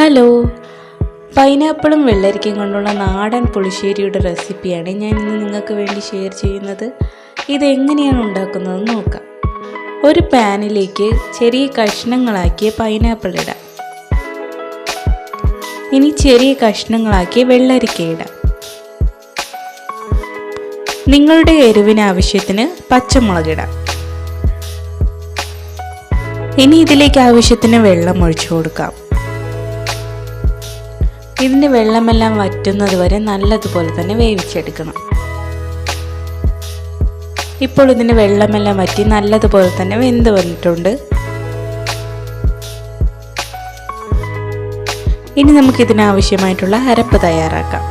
Hello. പൈനാപ്പിളും വെള്ളരിക്കയും കൊണ്ടുള്ള നാടൻ പുളിശ്ശേരിയുടെ റെസിപ്പിയാണ് ഞാൻ ഇന്ന് നിങ്ങൾക്ക് വേണ്ടി ഷെയർ ചെയ്യുന്നത്. ഇതെങ്ങനെയാണ് ഉണ്ടാക്കുന്നതെന്ന് നോക്കാം. ഒരു പാനിലേക്ക് ചെറിയ കഷ്ണങ്ങളാക്കിയ പൈനാപ്പിൾ ഇടാം. ഇനി ചെറിയ കഷ്ണങ്ങളാക്കിയ വെള്ളരിക്ക ഇടാം. നിങ്ങളുടെ എരിവിന് ആവശ്യത്തിന് പച്ചമുളക് ഇടാം. ഇനി ഇതിലേക്ക് ആവശ്യത്തിന് വെള്ളം ഒഴിച്ചു കൊടുക്കാം. ഇതിന്റെ വെള്ളമെല്ലാം വറ്റുന്നത് വരെ നല്ലതുപോലെ തന്നെ വേവിച്ചെടുക്കണം. ഇപ്പോൾ ഇതിന്റെ വെള്ളമെല്ലാം വറ്റി നല്ലതുപോലെ തന്നെ വെന്ത് വന്നിട്ടുണ്ട്. ഇനി നമുക്ക് ഇതിനാവശ്യമായിട്ടുള്ള അരപ്പ് തയ്യാറാക്കാം.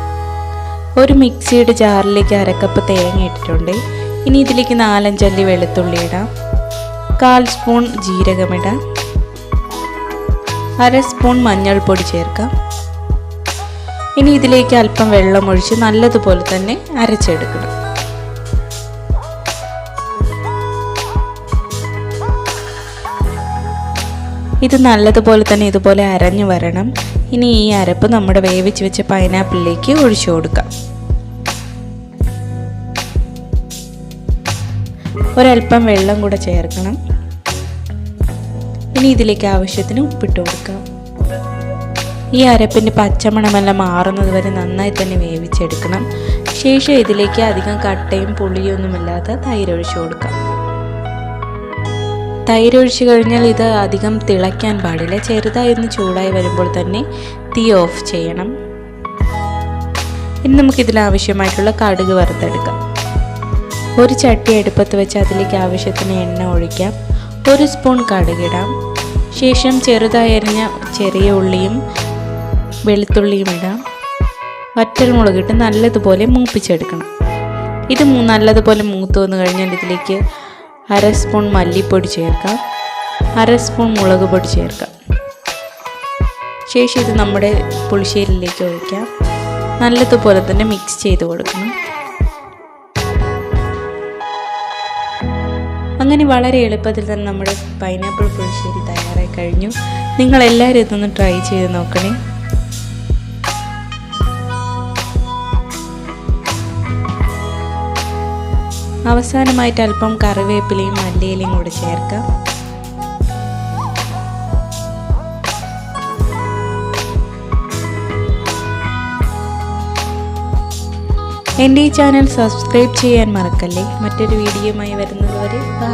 ഒരു മിക്സിയുടെ ജാറിലേക്ക് അരക്കപ്പ് തേങ്ങ ഇട്ടിട്ടുണ്ട്. ഇനി ഇതിലേക്ക് നാലഞ്ചല്ലി വെളുത്തുള്ളി ഇടാം. കാൽ സ്പൂൺ ജീരകമിടാം. അര സ്പൂൺ മഞ്ഞൾപ്പൊടി ചേർക്കാം. ഇനി ഇതിലേക്ക് അല്പം വെള്ളം ഒഴിച്ച് നല്ലതുപോലെ തന്നെ അരച്ചെടുക്കണം. ഇത് നല്ലതുപോലെ തന്നെ ഇതുപോലെ അരഞ്ഞു വരണം. ഇനി ഈ അരപ്പ് നമ്മുടെ വേവിച്ച് വെച്ച പൈനാപ്പിളിലേക്ക് ഒഴിച്ചു കൊടുക്കാം. ഒരല്പം വെള്ളം കൂടെ ചേർക്കണം. ഇനി ഇതിലേക്ക് ആവശ്യത്തിന് ഉപ്പിട്ട് കൊടുക്കാം. ഈ അരപ്പിന്റെ പച്ചമണമെല്ലാം മാറുന്നത് വരെ നന്നായി തന്നെ വേവിച്ചെടുക്കണം. ശേഷം ഇതിലേക്ക് അധികം കട്ടയും പുളിയൊന്നുമില്ലാത്ത തൈര് ഒഴിച്ചു കൊടുക്കാം. തൈര് കഴിഞ്ഞാൽ ഇത് അധികം തിളയ്ക്കാൻ പാടില്ല. ചെറുതായി ഒന്ന് ചൂടായി വരുമ്പോൾ തന്നെ തീ ഓഫ് ചെയ്യണം. ഇനി നമുക്കിതിൽ ആവശ്യമായിട്ടുള്ള കടുക് വറുത്തെടുക്കാം. ഒരു ചട്ടി എടുപ്പത്ത് വെച്ച് അതിലേക്ക് ആവശ്യത്തിന് എണ്ണ ഒഴിക്കാം. ഒരു സ്പൂൺ കടുകിടാം ശേഷം ചെറുതായി അരിഞ്ഞ ചെറിയ ഉള്ളിയും വെളുത്തുള്ളിയും ഇടാം. വറ്റൽമുളകിട്ട് നല്ലതുപോലെ മൂപ്പിച്ചെടുക്കണം. ഇത് നല്ലതുപോലെ മൂത്തു വന്നു കഴിഞ്ഞാൽ ഇതിലേക്ക് അര സ്പൂൺ മല്ലിപ്പൊടി ചേർക്കാം. അര സ്പൂൺ മുളക് പൊടി ചേർക്കാം. ശേഷം ഇത് നമ്മുടെ പുളിശ്ശേരിയിലേക്ക് ഒഴിക്കാം. നല്ലതുപോലെ തന്നെ മിക്സ് ചെയ്ത് കൊടുക്കണം. അങ്ങനെ വളരെ എളുപ്പത്തിൽ തന്നെ നമ്മുടെ പൈനാപ്പിൾ പുളിശ്ശേരി തയ്യാറായി കഴിഞ്ഞു. നിങ്ങൾ എല്ലാവരും ഇതൊന്ന് ട്രൈ ചെയ്ത് നോക്കണേ. അവസാനമായിട്ട് അല്പം കറിവേപ്പിലയും മല്ലിയിലയും കൂടി ചേർക്കാം. എന്റെ ഈ ചാനൽ സബ്സ്ക്രൈബ് ചെയ്യാൻ മറക്കല്ലേ? മറ്റൊരു വീഡിയോയുമായി വരുന്നതുവരെ ബൈ